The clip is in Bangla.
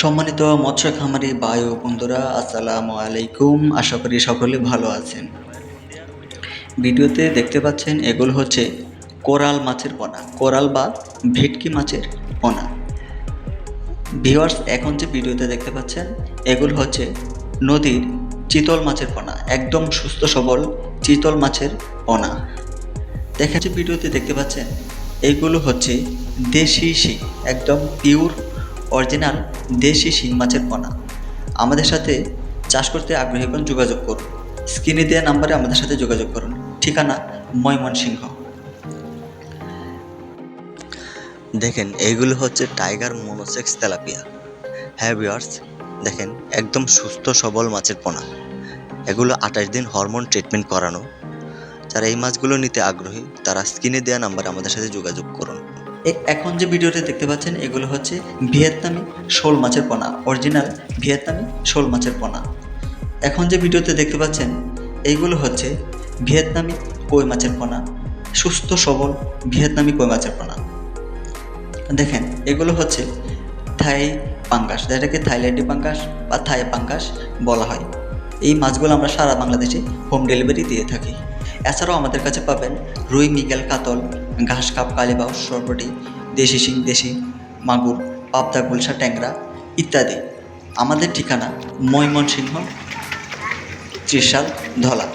সম্মানিত মৎস্য খামারি বায়ু বন্ধুরা, আসসালামু আলাইকুম। আশা করি সকলে ভালো আছেন। ভিডিওতে দেখতে পাচ্ছেন, এগুলো হচ্ছে কোরাল মাছের পোনা। কোরাল বা ভেটকি মাছের পোনা। ভিওয়ার্স এখন যে ভিডিওতে দেখতে পাচ্ছেন, এগুলো হচ্ছে নদীর চিতল মাছের পোনা। একদম সুস্থ, সবল চিতল মাছের পোনা। দেখা ভিডিওতে দেখতে পাচ্ছেন, এগুলো হচ্ছে দেশি শিং, একদম পিওর অরিজিনাল দেশি শিং মাছের পোনা আমাদের সাথে চাষ করতে আগ্রহী কোন যোগাযোগ করুন। স্ক্রিনে দেওয়া নাম্বারে আমাদের সাথে যোগাযোগ করুন। ঠিকানা ময়মনসিংহ। দেখেন এইগুলো হচ্ছে টাইগার মনোসেক্স তেলাপিয়া। হ্যাঁ দেখেন, একদম সুস্থ, সবল মাছের পোনা এগুলো আঠাশ দিন হরমোন ট্রিটমেন্ট করানো। যারা এই মাছগুলো নিতে আগ্রহী, তারা স্ক্রিনে দেওয়া নাম্বারে আমাদের সাথে যোগাযোগ করুন। এখন যে ভিডিওতে দেখতে পাচ্ছেন, এগুলো হচ্ছে ভিয়েতনামি শোল মাছের পোনা। অরিজিনাল ভিয়েতনামি শোল মাছের পোনা। এখন যে ভিডিওতে দেখতে পাচ্ছেন এইগুলো হচ্ছে ভিয়েতনামি কই মাছের পোনা। সুস্থ, সবল ভিয়েতনামি কই মাছের পোনা। দেখেন, এগুলো হচ্ছে থাই পাঙ্গাস, যেটাকে থাইল্যান্ডি পাঙ্গাস বা থাই পাঙ্গাস বলা হয়। এই মাছগুলো আমরা সারা বাংলাদেশে হোম ডেলিভারি দিয়ে থাকি। এছাড়াও আমাদের কাছে পাবেন রুই, মিগেল, কাতল, ঘাস, কাপ কালিবাউ সরপটি দেশি সিং দেশি মাগুর, পাবদা, গুলশা, ট্যাংরা ইত্যাদি। আমাদের ঠিকানা ময়মনসিংহ ত্রিশাল ধলা।